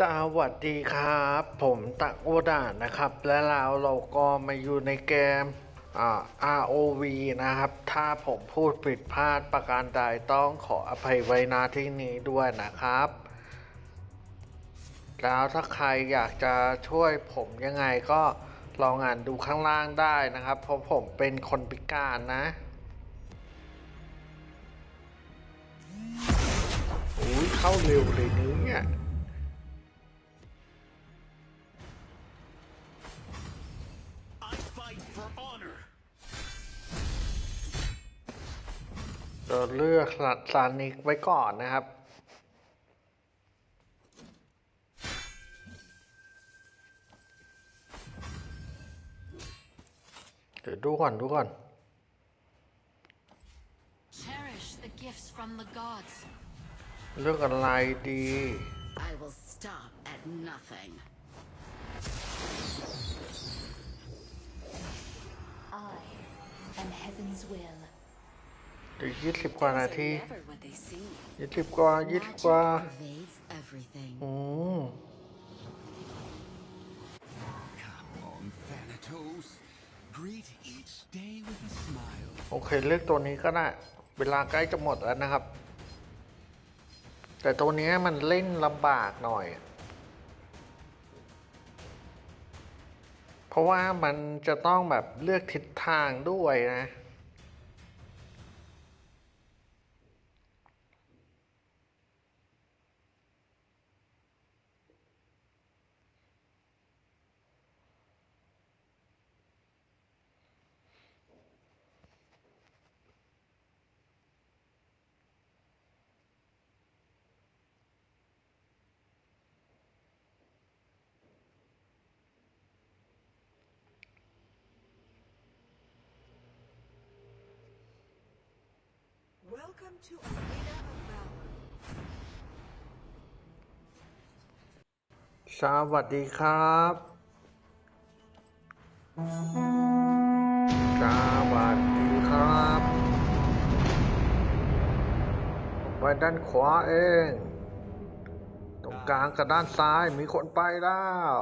สวัสดีครับ ผมตักโอดานะครับ และแล้วเราก็มาอยู่ในเกมอ่า ROV นะครับ ถ้าผมพูดผิดพลาดประการใดต้องขออภัยไว้ณที่นี้ด้วยนะครับ แล้วถ้าใครอยากจะช่วยผมยังไงก็ลองอ่านดูข้างล่างได้นะครับ เพราะผมเป็นคนพิการนะอุ้ยเข้าเร็วเลยนึกเนี่ย เราเลือกสัตว์ซานิกไว้ก่อนนะครับ เดี๋ยวดูก่อนดูก่อน Cherish the gifts from the gods. เลือกอะไรดี I will stop at nothing. I am heaven's will. เดี๋ยวยี่สิบกว่านาที Never what they seem. ยี่สิบกว่ายี่สิบ Magic กว่า pervades everything. อืม Come on, Thanatos. Greet each day with a smile. โอเคเลือกตัวนี้ก็ได้ เวลาใกล้จะหมดแล้วนะครับ แต่ตัวเนี้ยมันเล่นลำบากหน่อย เพราะว่ามันจะต้องแบบเลือกทิศทางด้วยนะ Welcome to Arena of Valor. สวัสดีครับ สวัสดีครับ ไปด้านขวาเอง ตรงกลางกับด้านซ้ายมีคนไปแล้ว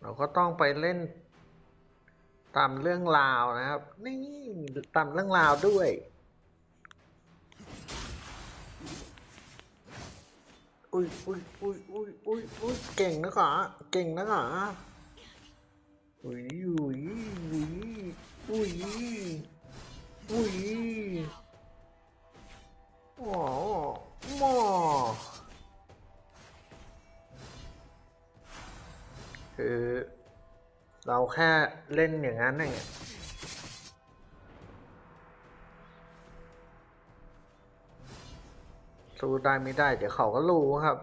เราก็ต้องไปเล่น ตามเรื่องราวนะครับ นี่ตามเรื่องราวด้วย อุ้ยอุ้ยอุ้ยอุ้ยอุ้ยอุ้ยเก่งนะกะเก่งนะกะอุ้ยอุ้ยอุ้ยอุ้ยอุ้ยหมอหมอคือ เราแค่เล่นอย่างนั้นเองสู้ได้ไม่ได้ เดี๋ยวเขาก็รู้ครับ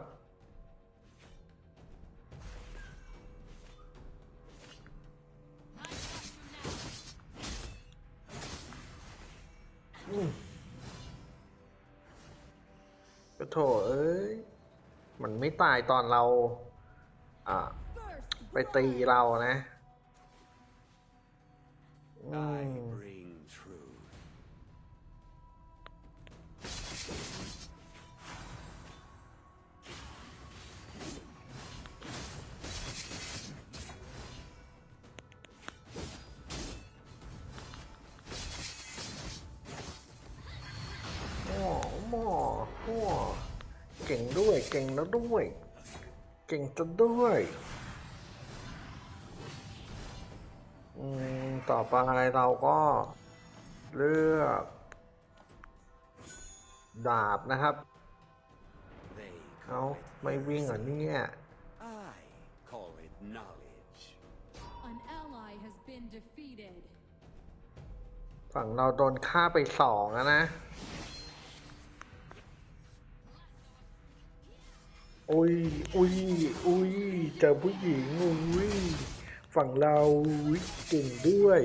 ก็โถเอ้ย มันไม่ตายตอนเรา อ่า ไปตีเรานะ ก่งด้วยเก่งแล้วด้วย เก่งจะด้วยอืมต่อไปเราก็เลือก ดาบนะครับ They เอา call ไม่วิ่งเหรอเนี่ย it. I call it knowledge. An ally has been defeated. ฝั่งเราโดนฆ่าไปสองอะนะ อุ้ยอุ้ยอุ้ยเจอผู้หญิงอุ้ยฝั่งเราอุ๊ยเก่งด้วย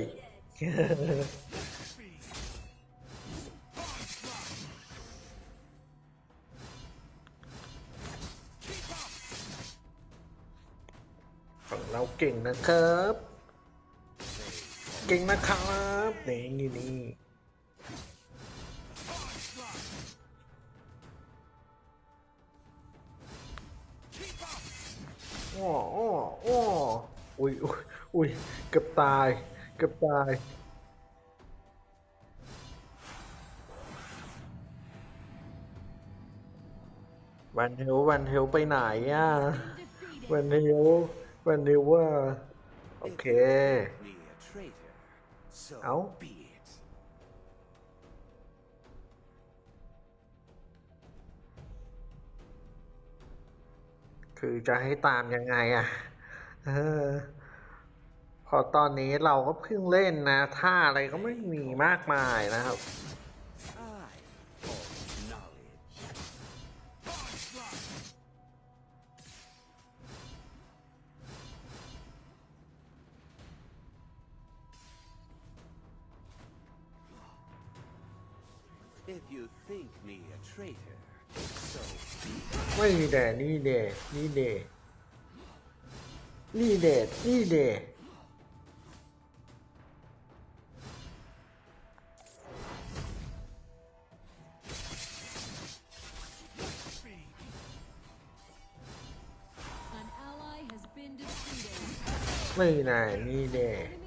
ฝั่งเราเก่งนะครับ เก่งนะครับ นี่นี่นี่ อุ้ยอุ้ยอุ้ยเกือบตาย เกือบตายวันเฮลวันเฮลไปไหนอะวันเฮลวันเฮลว่า โอเค Me a traitor. So Ow. be it. คือจะให้ตามยังไงอะ เออ พอตอนนี้เราก็เพิ่งเล่นนะ ท่าอะไรก็ไม่มีมากมายนะครับ I call knowledge. If you think me a traitor, so be it. ไม่มีแด่นี่เดนี่เด 你的你的 đi 你的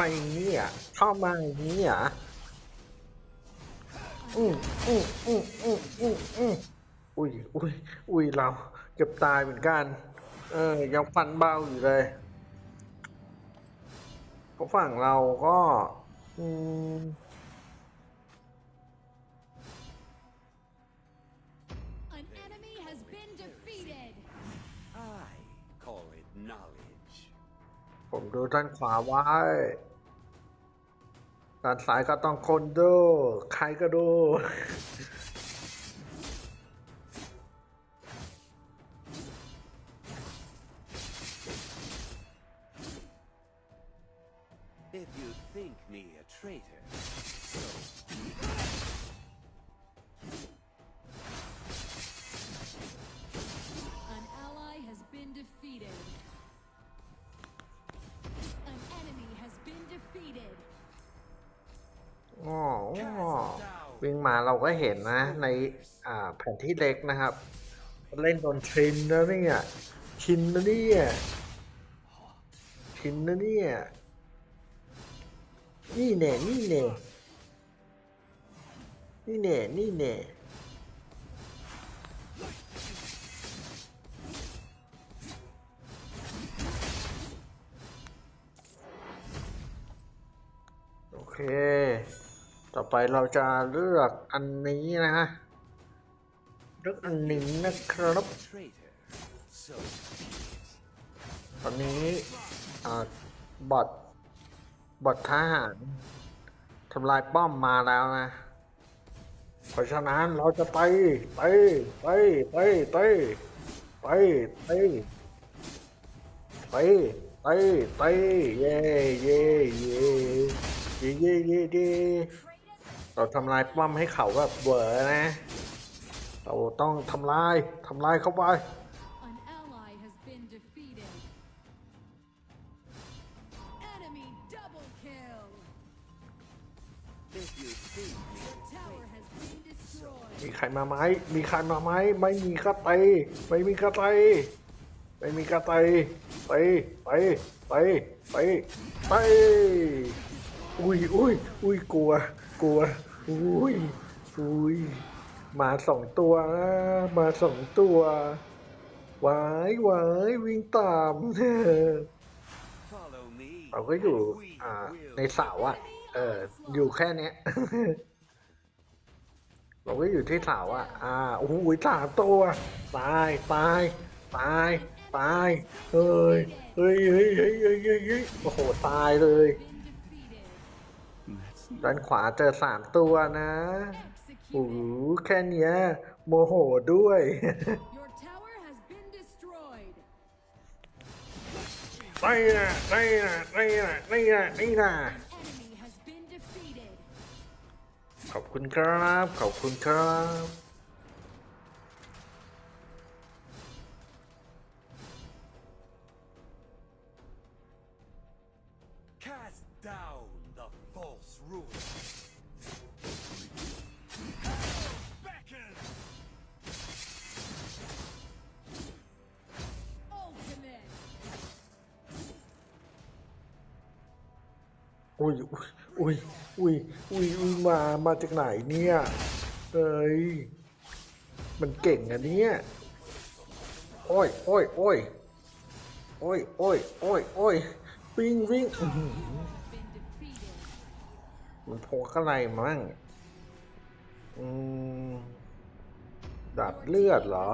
มาอบมาอย่างนี้อะเข้ามาอย่างนี้อะอืมอืมอืมอืมอืมอืมอุ้ยอุ้ยอุ้ยเราเกือบตายเหมือนกัน เออยังฟันเบาอยู่เลยเพราะฝั่งเราก็ อืม ผมดูด้านขวาไว้ ด้านซ้ายก็ต้องคนดู ใครก็ดู If you think me a traitor, so เราก็เห็นนะในแผนที่เล็กนะครับ เล่นโดนชินนะเนี่ยชินนะเนี่ยชินนะเนี่ยนี่เน่นี่เน่นี่เน่นี่เน่โอเค ต่อไปเราจะเลือกอันนี้นะฮะเลือกอันนี้นะครับตอนนี้บอทบอททหารทำลายป้อมมาแล้วนะเพราะฉะนั้นเราจะไปไปไปไปไปไปไปไปไปไปเย่เย่เย่เย่เย่เย่ เย่เราทำลายป้อมให้เขาแบบเบอนะ เราต้องทำลายทำลายเข้าไป An ally has been defeated. Enemy double kill. If you think me The tower has been destroyed. มีใครมาไหมมีใครมาไหมไม่มีกระไตไม่มีกระไตไม่มีกระไตไปไปไปไปไปอุ้ยอุ้ยอุ้ยกลัว กลัว อุ้ยอุ้ยมาสองตัว มาสองตัววายวายวิ่งตาม follow me, เราก็อยู่อ่าในเสาอะเออ อยู่แค่เนี้ยเราก็อยู่ที่เสาอะอ่าโอ้โหสามตัวตายตายตายตายเฮ้ยเฮ้ยเฮ้ยเฮ้ยเฮ้ยโอ้โหตายเลย ด้านขวาเจอสามตัวนะโอ้โห Executed. แค่เนี้ยโมโหด้วย Your tower has been destroyed. ไม่นะไม่นะไม่นะไม่นะไม่นะ An enemy has been defeated. ขอบคุณครับ ขอบคุณครับ อุ้ยอุ้ยอุ้ยอุ้ยอุ้ยมามาจากไหนเนี่ยเอ้ยมันเก่งอะเนี่ยโอ้ยโอ้ยโอ้ยโอ้ยโอ้ยโอ้ยโอ้ยวิ่งวิ่งอื้อหือ Been defeated. มันพกอะไรมั่งอืมดับเลือดเหรอ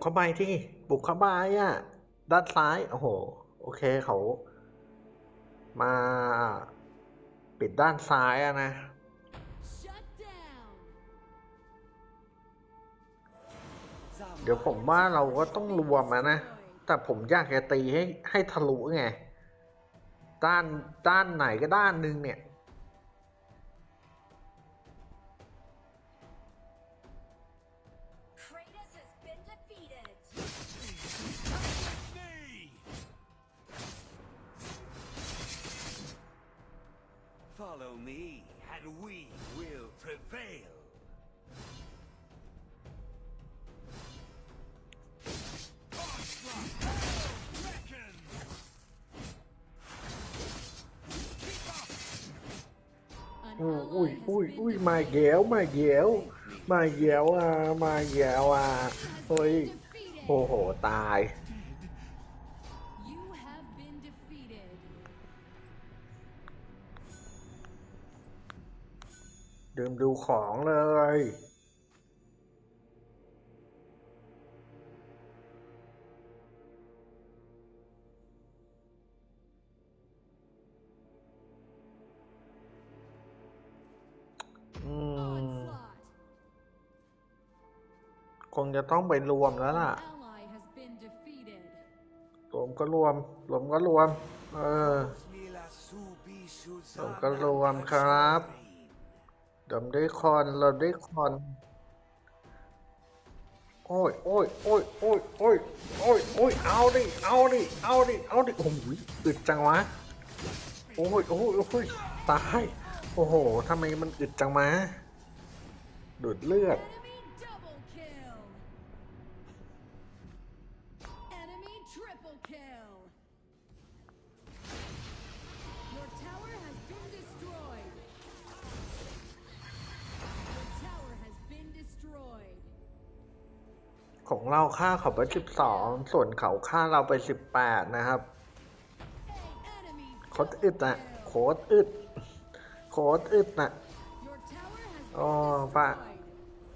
เข้าไปที่บุกเข้าไปอะ ด้านซ้าย โอ้โห โอเคเขา มาปิดด้านซ้ายอะนะเดี๋ยวผมว่าเราก็ต้องรวมอะนะ แต่ผมอยากจะตีให้ให้ทะลุไง ด้านด้านไหนก็ด้านหนึ่งเนี่ย วมาแย้วอะมาแย้วอะเฮ้ย defeated. โอ้โหตาย ดื่มดูของเลยอืม Onslaught. คงจะต้องไปรวมแล้ว An ล่ะ ally has been defeated. รวมก็รวม รวมก็รวม เออผมก็รวมครับ เดี๋ยวได้คอนเราได้คอน โอ้ยโอ้ยโอ้ยโอ้ยโอ้ยโอ้ยโอ้ยเอาดิเอาดิเอาดิเอาดิโอ้ยอึดจังวะโอ้ยโอ้ยโอ้ยตาย โอ้โหทำไมมันอึดจังมาดูดเลือด ของเราค่าเขาไปสิบสองส่วนเขาค่าเราไปสิบแปดนะครับโคตรอึดนะโคตรอึดโคตรอึดนะอ๋อป้า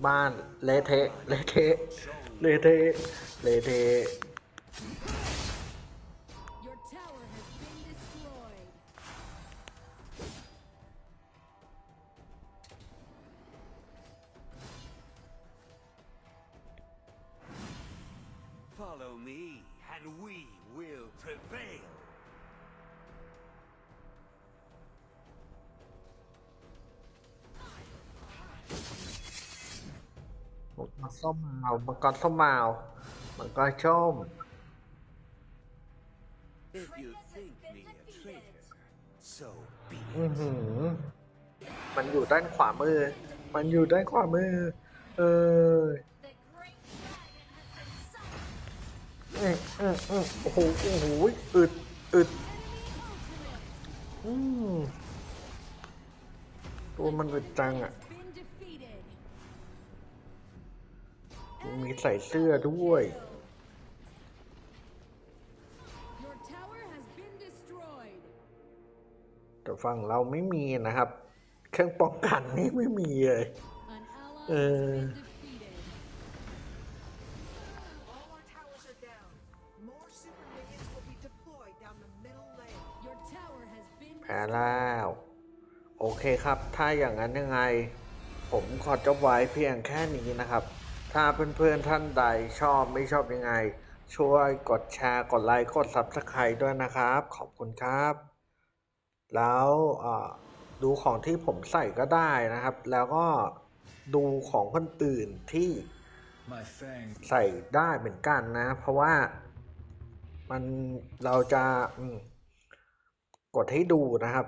บ้านเละเทะเละเทะเละเทะเละเทะ me, and we will prevail. มังกรส้มมาวมังกรส้มมาวมังกรส้ม If you think me a traitor, so be อือหือมันอยู่ด้านขวามือ มันอยู่ด้านขวามือ เออ มอืมโอ้โหโอ้โหอึดอึดอืมตัวมันอึดจังอะมีใส่เสื้อด้วย แต่ฝั่งเราไม่มีนะครับ เครื่องป้องกันนี่ไม่มีเลย An ally Uh. Has been แพ้แล้ว โอเคครับ ถ้าอย่างนั้นยังไง ผมขอจบไว้เพียงแค่นี้นะครับ ถ้าเพื่อนๆท่านใดชอบไม่ชอบยังไง ช่วยกดแชร์กดไลค์กด Subscribe ด้วยนะครับ ขอบคุณครับ แล้วเอ่อดูของที่ผมใส่ก็ได้นะครับ แล้วก็ดูของคนอื่นที่ My fangs ใส่ได้เหมือนกันนะ เพราะว่ามันเราจะอืม กดให้ดูนะครับ